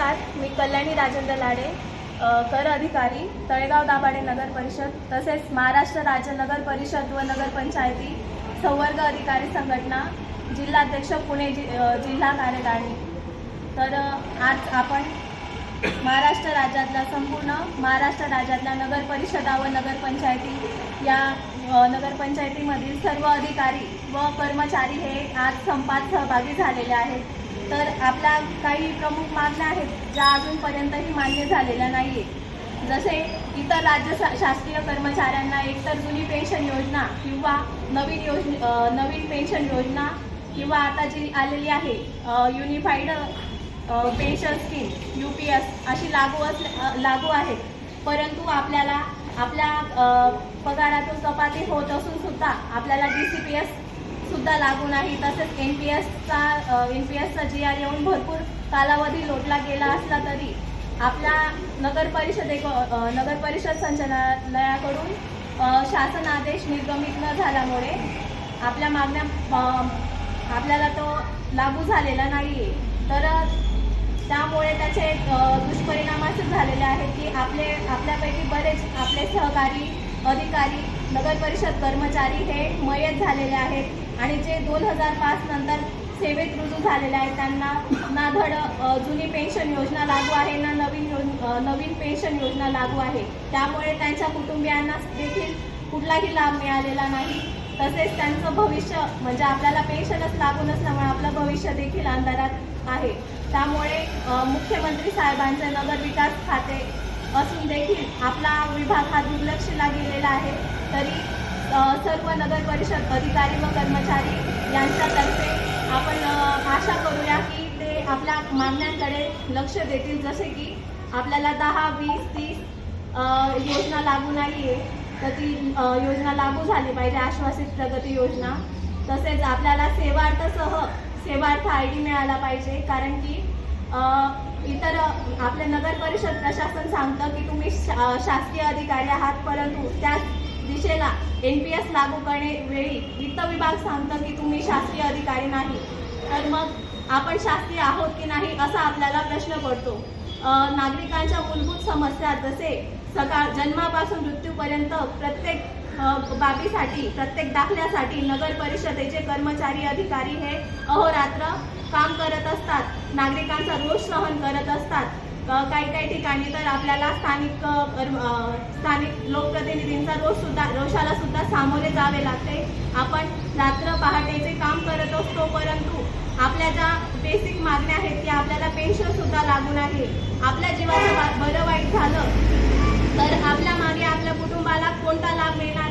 नमस्कार मी कल्याणी राजेंद्र लाडे कर अधिकारी तळेगाव दाभाडे नगर परिषद तसेच महाराष्ट्र राज्य नगर परिषद व नगरपंचायती संवर्ग अधिकारी संघटना जिल्हाध्यक्ष पुणे जि जिल्हा कार्यकारिणी तर आज आपण महाराष्ट्र राज्यातल्या संपूर्ण महाराष्ट्र राज्यातल्या नगर परिषदा व नगरपंचायती या नगरपंचायतीमधील सर्व अधिकारी व कर्मचारी हे आज संपात सहभागी झालेले आहेत. तर आपल्या काही प्रमुख मागण्या आहेत ज्या अजूनपर्यंतही मान्य झालेल्या नाही आहेत जसे इतर राज्य शा शासकीय कर्मचाऱ्यांना एकतर जुनी पेन्शन योजना किंवा नवीन योजने नवीन पेन्शन योजना किंवा आता जी आलेली आहे unified pension scheme U P S अशी लागू असल्या लागू आहेत परंतु आपल्याला आपल्या पगारातून कपाती होत असून सुद्धा आपल्याला डी सी पी एस सुद्धा लागू नाही तसेच एन पी एसचा एन पी एसचा जी आर येऊन भरपूर कालावधी लोटला गेला असला तरी आपल्या नगर परिषदे नगर परिषद संचालनालयाकडून शासन आदेश निर्गमित न झाल्यामुळे आपल्या मागण्या आपल्याला तो लागू झालेला नाही आहे तर त्यामुळे त्याचे दुष्परिणाम असे झालेले आहेत की आपले आपल्यापैकी बरेच आपले सहकारी अधिकारी नगर परिषद कर्मचारी हे मयत झालेले आहेत. आणि जे दोन हजार पाच नंतर सेवेत रुजू झालेले आहेत त्यांना ना धड जुनी पेन्शन योजना लागू आहे ना नवीन नवीन पेन्शन योजना लागू आहे. त्यामुळे त्यांच्या कुटुंबियांना देखील कुठलाही लाभ मिळालेला नाही. तसेच त्यांचं भविष्य म्हणजे आपल्याला पेन्शनच लागू नसल्यामुळे आपलं भविष्य देखील अंधारात आहे. त्यामुळे मुख्यमंत्री साहेबांचे नगर विकास खाते असून देखील आपला विभाग हा दुर्लक्षला गेलेला आहे. तरी सर्व नगर परिषद अधिकारी व कर्मचारी यांच्यातर्फे आपण आशा करूया की ते आपल्या मागण्यांकडे लक्ष देतील. जसे की आपल्याला दहा वीस तीस योजना लागू नाही आहे तर ती योजना लागू झाली पाहिजे आश्वासित प्रगती योजना. तसेच आपल्याला सेवार्थसह सेवार्थ आय डी मिळाला पाहिजे कारण की इतर आपले नगर परिषद प्रशासन सांगतं की तुम्ही शा- शासकीय अधिकारी आहात परंतु त्याच दिशेला एन पी एस लागू करणे वेळी वित्त विभाग सांगतं की तुम्ही शासकीय अधिकारी नाही. तर मग आपण शासकीय आहोत की नाही असा आपल्याला प्रश्न पडतो. नागरिकांच्या मूलभूत समस्या जसे सकाळ जन्मापासून मृत्यूपर्यंत प्रत्येक बाबीसाठी प्रत्येक दाखल्यासाठी नगर परिषदेचे कर्मचारी अधिकारी हे अहोरात्र काम करत असतात. नागरिकांचा रोष सहन करत असतात. काही काही ठिकाणी तर आपल्याला स्थानिक स्थानिक लोकप्रतिनिधींचा रोष सुद्धा रोषाला सुद्धा सामोरे जावे लागते. आपण रात्र पहाटेचे काम करत असतो परंतु आपल्या ज्या बेसिक मागण्या आहेत की आपल्याला पेन्शन सुद्धा लागू नाही आपल्या जीवाचं बरं वाईट झालं तर आपल्या मागे आपल्या कुटुंबाला कोणता लाभ मिळणार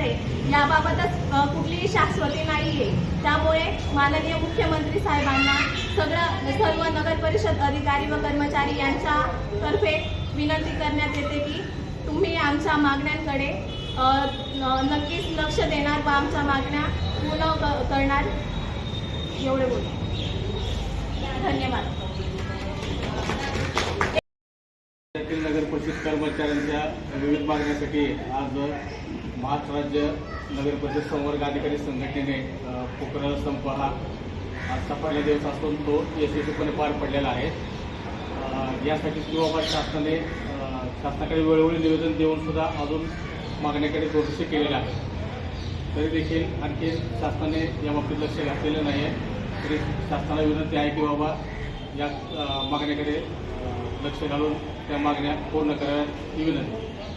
त्याबाबतच याबाबतच कुठलीही शाश्वती नाही आहे त्यामुळे माननीय मुख्यमंत्री साहेबांना सगळं सर्व नगर परिषद अधिकारी व कर्मचारी यांच्यातर्फे विनंती करण्यात येते की तुम्ही आमच्या मागण्यांकडे नक्कीच लक्ष देणार व आमच्या मागण्या पूर्ण क- करणार. एवढे बोल. धन्यवाद. कर्मचाऱ्यांच्या विविध मागण्यासाठी आज महाराष्ट्र राज्य नगर परिषद संवर्ग अधिकारी संघटनेने अ, संप हा आजचा पहिला दिवस असून तो यशस्वीपणे पार पडलेला आहे. यासाठी किंवा शासनाने शासनाकडे वेळोवेळी निवेदन देऊन सुद्धा अजून मागण्याकडे दुर्लक्ष केलेलं आहे. तरी देखील आणखी शासनाने याबाबतीत लक्ष घातलेलं नाही आहे तरी शासनाला विनंती आहे की बाबा या मागण्याकडे लक्ष घालून त्या मागण्या पूर्ण कराव्यात ही विनंती